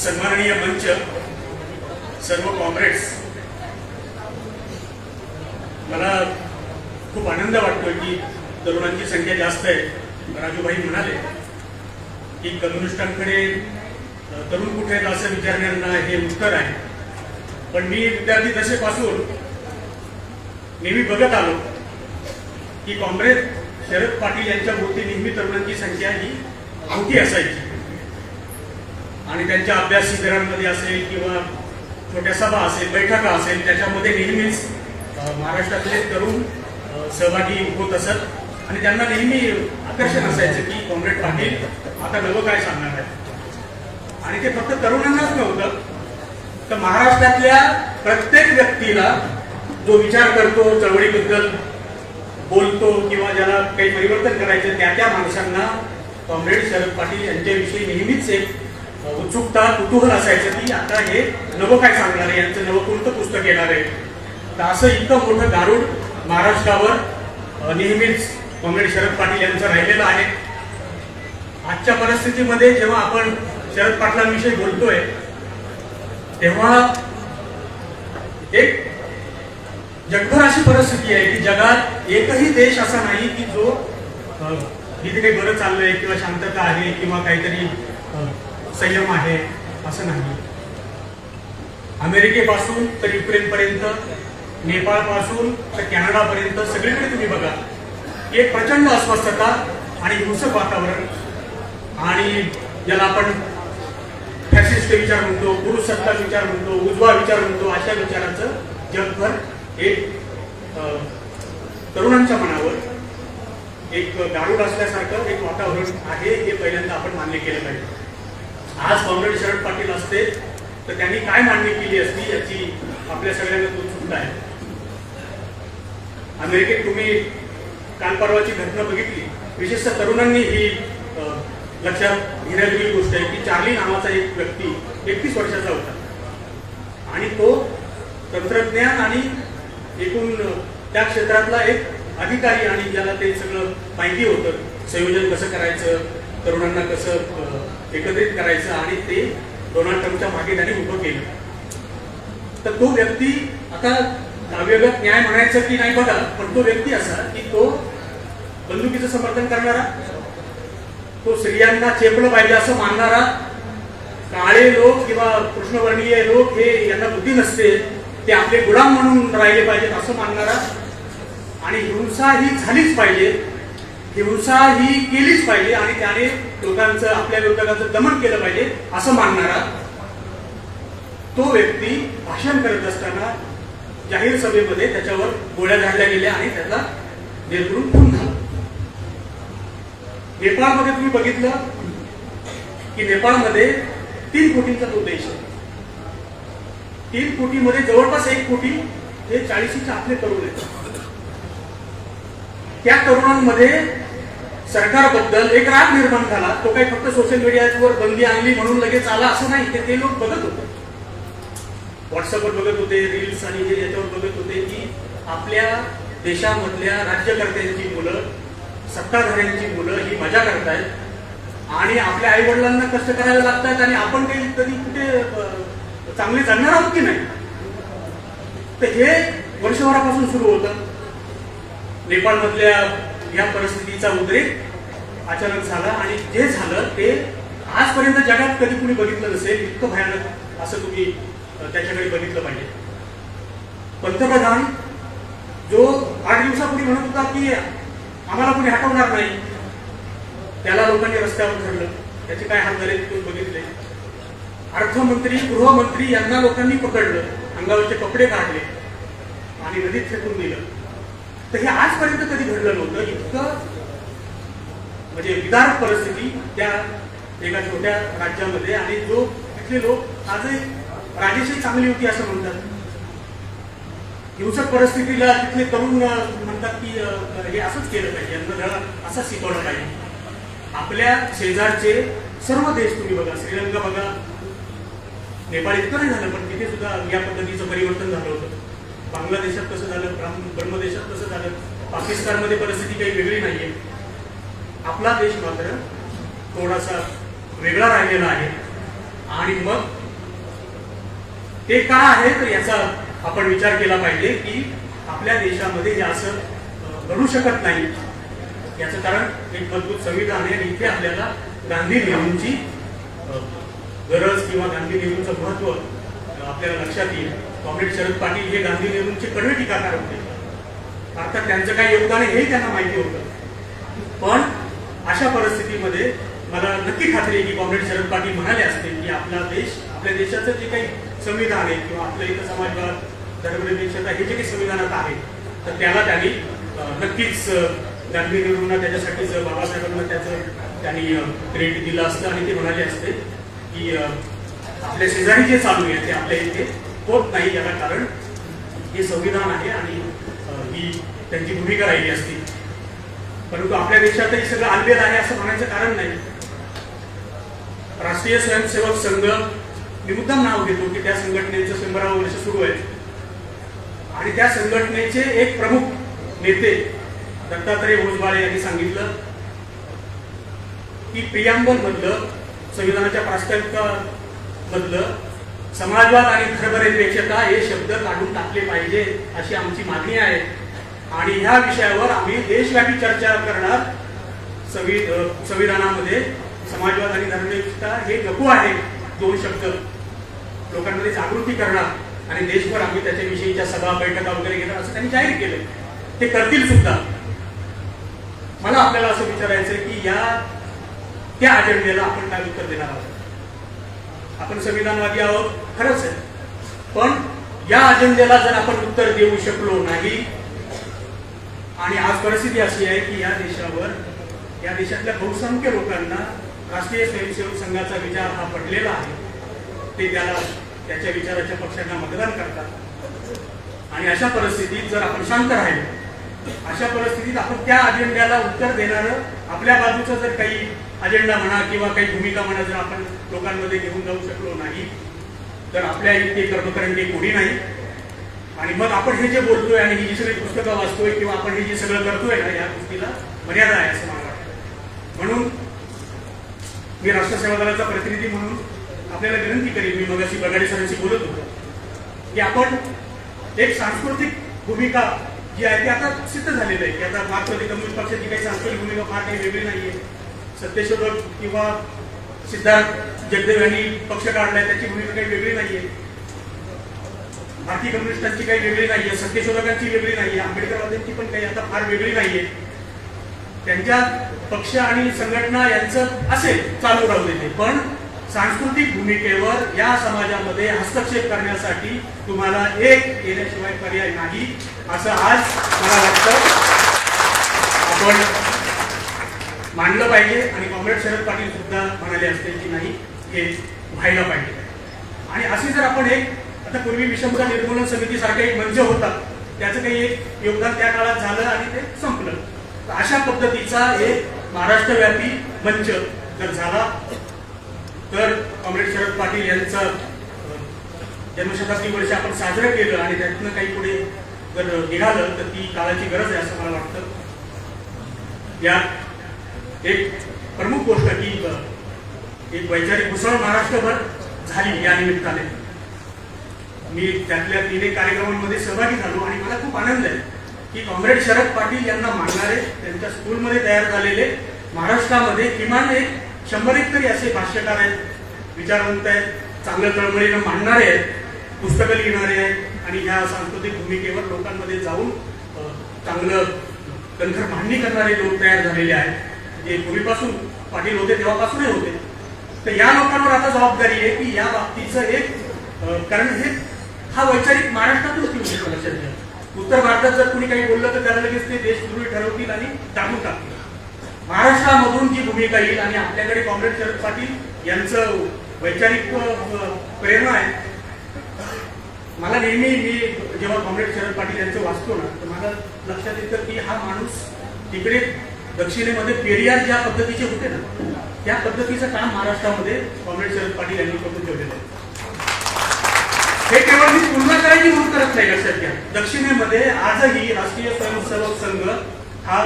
सन्माननीय मंच सर्व कॉम्रेड्स मला खूप आनंद वाटतोय की तरुणांची संख्या जास्त आहे. राजूभाई म्हणाले की कम्युनिस्टांकडे तरुण कुठे आहेत असं विचारण्यांना हे उत्तर आहे. पण मी विद्यार्थी दशेपासून नेहमी बघत आलो की काँग्रेस शरद पाटील यांच्या भोवती नेहमी तरुणांची संख्या ही मोठी असायची. आणि त्यांच्या अभ्यास शिबिरांमध्ये असेल किंवा छोट्या सभा असेल बैठका असेल त्याच्यामध्ये नेहमीच महाराष्ट्रातले तरुण सहभागी होत असत. आणि त्यांना नेहमी आकर्षण असायचं की कॉम्रेड पाटील आता नवं काय सांगणार आहे आणि ते फक्त तरुणांनाच नव्हतं तर महाराष्ट्रातल्या प्रत्येक व्यक्तीला जो विचार करतो चळवळीबद्दल बोलतो किंवा ज्याला काही परिवर्तन करायचं त्या त्या माणसांना कॉम्रेड शरद पाटील यांच्याविषयी नेहमीच एक उत्सुकता कुतूहल असायचं की आता हे नवं काय सांगणार आहे? यांचं नवं कोणतं पुस्तक येणार आहे? तर असं इतकं मोठं गारुड महाराष्ट्रावर नेहमीच कॉम्रेड शरद पाटील यांचं राहिलेलं आहे. आजच्या परिस्थितीमध्ये जेव्हा आपण शरद पाटलांविषयी बोलतोय तेव्हा एक जगभर अशी परिस्थिती आहे की जगात एकही देश असा नाही की जो तिथे काही बरं चाललंय किंवा शांतता आहे किंवा काहीतरी संयम आहे असं नाही. अमेरिकेपासून तर युक्रेन पर्यंत नेपाळपासून तर कॅनडा पर्यंत सगळीकडे तुम्ही बघा. एक प्रचंड अस्वस्थता आणि हिंसक वातावरण. आणि ज्याला आपण फॅसिस्ट विचार म्हणतो पुरुषसत्ता विचार म्हणतो उजवा विचार म्हणतो अशा विचाराचं जगभर एक तरुणांच्या मनावर एक गारूड असल्यासारखं एक वातावरण आहे हे पहिल्यांदा आपण मान्य केलं पाहिजे. आज कॉम्रेड शरद पाटील असते तर त्यांनी काय मांडणी केली असती याची आपल्या सगळ्यांना उत्सुकता आहे. अमेरिकेत तुम्ही काल परवाची घटना बघितली. विशेषतः तरुणांनी ही लक्षात घेण्याजोगी गोष्ट आहे की चार्ली नावाचा एक व्यक्ती एकतीस वर्षाचा होता. आणि तो तंत्रज्ञान आणि एकूण त्या क्षेत्रातला एक अधिकारी आणि ज्याला ते सगळं माहिती होतं संयोजन कसं करायचं तरुणांना कसं एकत्रित करायचं आणि ते डोनाल्ड ट्रम्पच्या मागे त्यांनी उभं केलं. तर तो व्यक्ती आता काव्यगत न्याय म्हणायचं की नाही बघा पण तो व्यक्ती असा की तो बंदुकीचं समर्थन करणारा तो स्त्रियांना चेपलं पाहिजे असं मानणारा काळे लोक किंवा कृष्णवर्णीय लोक हे यांना बुद्धी नसते ते आपले गुलाम म्हणून राहिले पाहिजेत असं मानणारा आणि हिंसा ही झालीच पाहिजे. हिंसा ही केलीच पाहिजे आणि त्याने लोकांचं आपल्या विरोधकांचं दमन केलं पाहिजे असं मानणारा तो व्यक्ती भाषण करत असताना जाहीर सभेमध्ये त्याच्यावर गोळ्या झाडल्या गेल्या आणि त्याचा निर्गुण खून झाला. नेपाळमध्ये तुम्ही बघितलं की नेपाळमध्ये तीन कोटींचा तो देश आहे. तीन कोटीमध्ये जवळपास एक कोटी हे चाळीशीच्या आतले तरुण आहेत. त्या तरुणांमध्ये सरकारबद्दल एक राग निर्माण झाला. तो काही फक्त सोशल मीडियावर बंदी आणली म्हणून लगेच आला असं नाही. ते ते लोक बघत होते. व्हॉट्सअपवर बघत होते रील्स आणि हे याच्यावर बघत होते की आपल्या देशामधल्या राज्यकर्त्यांची मुलं सत्ताधाऱ्यांची मुलं ही मजा करतायत आणि आपल्या आई वडिलांना कष्ट करायला लागतात आणि आपण काही कधी कुठे चांगले जगणार आहोत की नाही? तर हे वर्षभरापासून सुरू होतं. नेपाळमधल्या या परिस्थितीचा उद्रेक अचानक झाला आणि जे झालं ते आजपर्यंत जगात कधी कुणी बघितलं नसेल इतकं भयानक असं तुम्ही त्याच्याकडे बघितलं पाहिजे. पंतप्रधान जो आठ दिवसापूर्वी म्हणत होता की आम्हाला कोणी हटवणार नाही त्याला लोकांनी रस्त्यावर धरलं. त्याचे काय हाल झाले तिथून बघितले. अर्थमंत्री गृहमंत्री यांना लोकांनी पकडलं अंगावरचे कपडे काढले आणि नदीत फेकून दिलं. तर हे आजपर्यंत कधी घडलं नव्हतं. इतकं म्हणजे विदारक परिस्थिती त्या एका छोट्या राज्यामध्ये आणि जो तिथले लोक आजही राजेशी चांगली होती असं म्हणतात. हिंसक परिस्थितीला तिथले तरुण म्हणतात की हे असंच केलं पाहिजे. यांना धडा असाच शिकवलं पाहिजे. आपल्या शेजारचे सर्व देश तुम्ही बघा श्रीलंका बघा. नेपाळ इतकं नाही झालं पण तिथे सुद्धा या पद्धतीचं परिवर्तन झालं होतं. बांगलादेशात कसं झालं? ब्राह्म- ब्रह्मदेशात कसं झालं? पाकिस्तानमध्ये परिस्थिती काही वेगळी नाहीये. आपला देश मात्र थोडासा वेगळा राहिलेला आहे. आणि मग ते का आहे? तर याचा आपण विचार केला पाहिजे की आपल्या देशामध्ये हे असं घडू शकत नाही. याचं कारण एक मजबूत संविधान आहे आणि इथे आपल्याला गांधी नेहरूंची गरज किंवा गांधी नेहरूंचं महत्त्व आपल्याला लक्षात येईल. कॉम्रेड शरद पाटील हे गांधी नेहरूंचे कडवे टीकाकार होते. अर्थात त्यांचं काय योगदान आहे हे त्यांना माहिती होतं. पण अशा परिस्थितीमध्ये मला नक्की खात्री आहे की कॉम्रेड शरद पाटील म्हणाले असते की आपला देश आपल्या देशाचं जे काही संविधान आहे किंवा आपलं इथं समाजवाद धर्मनिरपेक्षता हे जे काही संविधानात आहे तर त्याला त्यांनी नक्कीच गांधी नेहरूंना त्याच्यासाठीच बाबासाहेबांना त्याचं त्यांनी क्रेडिट दिलं असतं आणि ते म्हणाले असते की आपल्या शेजारी जे चालू आहे ते आपल्या इथे होत नाही याला कारण हे संविधान आहे आणि ही त्यांची भूमिका राहिली असती. परंतु आपल्या देशातही सगळं आलबेल आहे असं म्हणायचं कारण नाही. राष्ट्रीय स्वयंसेवक संघ मी मुद्दाम नाव घेतो की त्या संघटनेचं शंभरावं वर्ष सुरू आहे. आणि त्या संघटनेचे एक प्रमुख नेते दत्तात्रय भोजबाळे यांनी सांगितलं की प्रियांबल मधलं संविधानाच्या प्रास्ताविका मधलं समाजवाद आणि धर्मनिरपेक्षता हे शब्द काढून टाकले पाहिजे अशी आमची मागणी आहे. आणि ह्या विषयावर आम्ही देशव्यापी चर्चा करणार संवि संविधानामध्ये. समाजवाद आणि धर्मनिरपेक्षता हे नको आहे दोन शब्द. लोकांमध्ये जागृती करणार आणि देशभर आम्ही त्याच्याविषयीच्या सभा बैठका वगैरे घेणार असं त्यांनी जाहीर केलं. ते करतील सुद्धा. मला आपल्याला असं विचारायचं की या त्या अजेंडेला आपण काय उत्तर देणार आहोत? आपण संविधानवादी आहोत. खरंच आहे. पण या अजेंड्याला जर आपण उत्तर देऊ शकलो नाही आणि आज परिस्थिती अशी आहे की या देशावर या देशातल्या बहुसंख्य लोकांना राष्ट्रीय स्वयंसेवक संघाचा विचार हा पडलेला आहे ते त्याला त्याच्या विचाराच्या पक्षांना मतदान करतात. आणि अशा परिस्थितीत जर आपण शांत राहिलो अशा परिस्थितीत आपण त्या अजेंड्याला उत्तर देणारं आपल्या बाजूचं जर काही अजेंडा म्हणा किंवा काही भूमिका म्हणा जर आपण लोकांमध्ये घेऊन जाऊ शकलो नाही तर आपल्या इतके कर्मकरंगे कोणी नाही. आणि मग आपण हे जे बोलतोय आणि ही जी सगळी पुस्तकं वाचतोय किंवा आपण हे जे सगळं करतोय ना या गोष्टीला मर्यादा आहे असं मला वाटतं. म्हणून मी राष्ट्रसेवा दलाचा प्रतिनिधी म्हणून आपल्याला विनंती करेन मी मगाशी बगाडे सरांशी बोलत होतो की आपण एक सांस्कृतिक भूमिका जी आहे ती आता सिद्ध झालेली आहे. की आता मार्क्सवादी कम्युनिस्ट पक्षाची काही सांस्कृतिक भूमिका फार काही वेगळी नाहीये. सत्यशोधक किंवा सिद्धार्थ जगदेव यांनी पक्ष काढलाय त्याची भूमिका काही वेगळी नाहीये. भारतीय कम्युनिस्टांची काही वेगळी नाहीये सत्यशोधकांची वेगळी नाहीये आंबेडकरवाद्यांची पण काही आता फार वेगळी नाहीये. त्यांच्या पक्ष आणि संघटना यांचं असेल चालू राहू देते. पण सांस्कृतिक भूमिकेवर या समाजामध्ये हस्तक्षेप करण्यासाठी तुम्हाला एक येण्याशिवाय पर्याय नाही असं आज मला वाटतं. आपण मांडलं पाहिजे आणि कॉम्रेड शरद पाटील सुद्धा म्हणाले असतील की नाही हे व्हायला पाहिजे. आणि अशी जर आपण एक आता पूर्वी विषमता निर्मूलन समिती सारखा एक मंच होता त्याचं काही एक योगदान त्या काळात झालं आणि ते संपलं. तर अशा पद्धतीचा एक महाराष्ट्रव्यापी मंच जर झाला तर कॉम्रेड शरद पाटील यांचं जन्मशताब्दी वर्ष आपण साजरं केलं आणि त्यातनं काही पुढे जर निघालं तर ती काळाची गरज आहे असं मला वाटतं. या एक प्रमुख गोष्ट की एक वैचारिक उसळ महाराष्ट्रभर झाली या निमित्ताने. मी त्यातल्या तिन्ही कार्यक्रमांमध्ये सहभागी झालो आणि मला खूप आनंद आहे की कॉम्रेड शरद पाटील यांना मानणारे त्यांच्या स्कूलमध्ये तयार झालेले महाराष्ट्रामध्ये किमान एक शंभर एक तरी असे भाष्यकार आहेत विचारवंत आहेत चांगल्या तळमळीनं मांडणारे आहेत पुस्तकं लिहिणारे आहेत आणि ह्या सांस्कृतिक भूमिकेवर लोकांमध्ये जाऊन चांगलं कणखर मांडणी करणारे लोक तयार झालेले आहेत. जे पूर्वीपासून पाटील होते तेव्हापासूनही होते. तर या लोकांवर आता जबाबदारी आहे की या बाबतीचं एक कारण हे हा वैचारिक महाराष्ट्रातूनच लक्षात घ्या उत्तर भारतात जर कुणी काही बोललं तर त्याला लगेच ते देशद्रोही ठरवतील आणि टाकून टाकतील. महाराष्ट्रामधून जी भूमिका येईल आणि आपल्याकडे कॉम्रेड शरद पाटील यांचं वैचारिक प्रेरणा आहे. मला नेहमी मी जेव्हा कॉम्रेड शरद पाटील यांचं वाचतो ना तर मला लक्षात येतं की हा माणूस तिकडे दक्षिणेमध्ये पेरियार ज्या पद्धतीचे होते ना त्या पद्धतीचं काम महाराष्ट्रामध्ये कॉम्रेड शरद पाटील यांनी करून ठेवलेलं आहे. हे केवळ मी पूर्ण करायची म्हणून करत नाही लक्षात घ्या. दक्षिणेमध्ये आजही राष्ट्रीय स्वयंसेवक संघ हा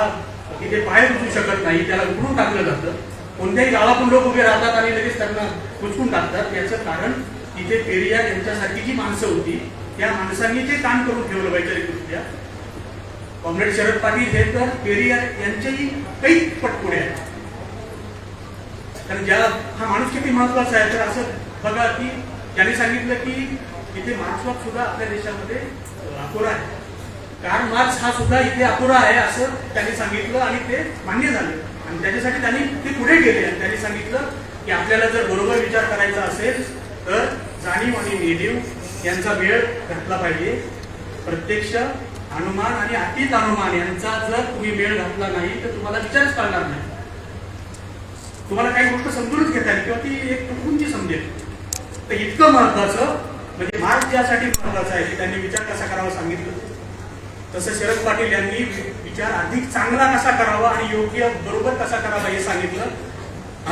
तिथे बाहेर उचू शकत नाही त्याला उघडून टाकलं जातं. कोणत्याही गावातून लोक उभे राहतात आणि लगेच त्यांना कुचकून टाकतात. याचं कारण तिथे पेरियार यांच्यासारखी जी माणसं होती त्या माणसांनी ते काम करून ठेवलं वैचारिकदृष्ट्या. कॉम्रेड शरद पाटील हे तर पेरियार यांच्याही काही पट पुढे आहेत. कारण ज्या हा माणूस किती महत्त्वाचा आहे तर असं बघा की त्याने सांगितलं की इथे मार्क्सवाद सुद्धा आपल्या देशामध्ये अपुरा आहे. कार्ल मार्क्स हा सुद्धा इथे अपुरा आहे असं त्यांनी सांगितलं आणि ते मान्य झाले. आणि त्याच्यासाठी त्यांनी ते पुढे गेले आणि त्यांनी सांगितलं की आपल्याला जर बरोबर विचार करायचा असेल तर जाणीव आणि नेणीव यांचा वेळ घातला पाहिजे. प्रत्यक्ष अनुमान आणि अतीत अनुमान यांचा जर तुम्ही वेळ घातला नाही तर तुम्हाला विचारच करणार नाही. तुम्हाला काही गोष्ट समजूनच घेता येईल किंवा ती एक तुटपुंजी समजेल. तर इतकं महत्वाचं म्हणजे मार्ग ज्यासाठी महत्त्वाचा आहे की त्यांनी विचार कसा करावा सांगितलं. तसं शरद पाटील यांनी विचार अधिक चांगला कसा करावा आणि योग्य बरोबर कसा करावा हे सांगितलं.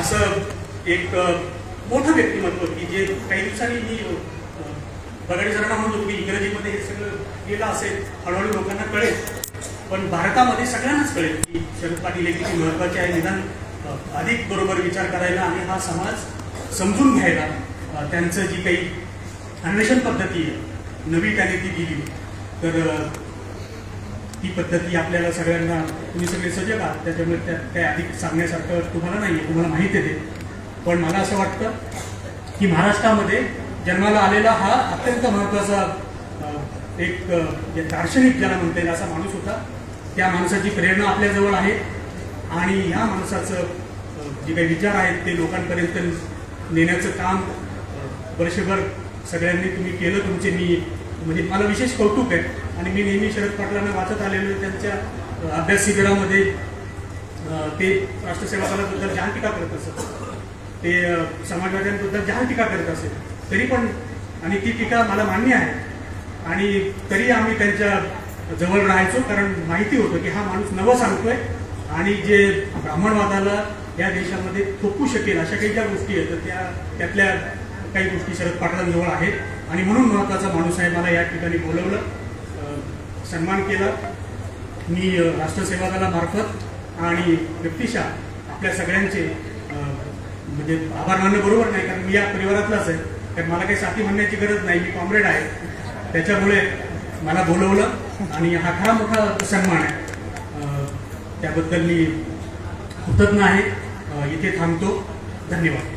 असं एक मोठं व्यक्तिमत्व की जे काही दिवसांनी मी अ, बगाडी सरांना म्हणत होतो की इंग्रजीमध्ये हे सगळं गेलं असेल हळूहळू लोकांना कळेल. पण भारतामध्ये सगळ्यांनाच कळेल की शरद पाटील हे किती महत्त्वाचे आहे. निदान अधिक बरोबर विचार करायला आणि हा समाज समजून घ्यायला त्यांचं जी काही अन्वेषण पद्धती आहे नवी त्याने ती दिली. तर ती ही पद्धती आपल्याला सगळ्यांना तुम्ही सगळे सजग आहात. त्याच्यामुळे त्यात काही अधिक सांगण्यासारखं तुम्हाला नाही आहे तुम्हाला माहिती आहे ते. पण मला असं वाटतं की महाराष्ट्रामध्ये जन्माला आलेला हा अत्यंत महत्त्वाचा एक जे दार्शनिक ज्याला म्हणता येईल असा माणूस होता. त्या माणसाची प्रेरणा आपल्याजवळ आहे आणि ह्या माणसाचं जे काही विचार आहेत ते लोकांपर्यंत नेण्याचं काम वर्षभर सगळ्यांनी तुम्ही केलं तुमचे. मी म्हणजे मला विशेष कौतुक आहे आणि मी नेहमी शरद पाटलांना वाचत आलेलो त्यांच्या अभ्यास शिबिरामध्ये ते राष्ट्रसेवा दलाबद्दल जहान टीका करत असत. ते समाजवाद्यांबद्दल जहान टीका करत असेल. तरी पण आणि ती टीका मला मान्य आहे. आणि तरी आम्ही त्यांच्या जवळ राहायचो कारण माहिती होतं की हा माणूस नवं सांगतोय. आणि जे ब्राह्मणवादाला या देशामध्ये थोपू शकेल अशा काही ज्या गोष्टी आहेत तर त्या त्यातल्या काही गोष्टी शरद पाटलांजवळ आहेत. आणि म्हणून महत्त्वाचा माणूस आहे मला या ठिकाणी बोलवलं सन्मान केला. मी राष्ट्रसेवा दलामार्फत आणि व्यक्तिशः आपल्या सगळ्यांचे म्हणजे आभार मानणं बरोबर नाही कारण मी या परिवारातलाच आहे. तर मला काही साथी म्हणण्याची गरज नाही मी कॉम्रेड आहे. त्याच्यामुळे मला बोलवलं आणि हा खरा मोठा सन्मान आहे. त्याबद्दल मी कृतज्ञ आहे. इथे थांबतो. धन्यवाद.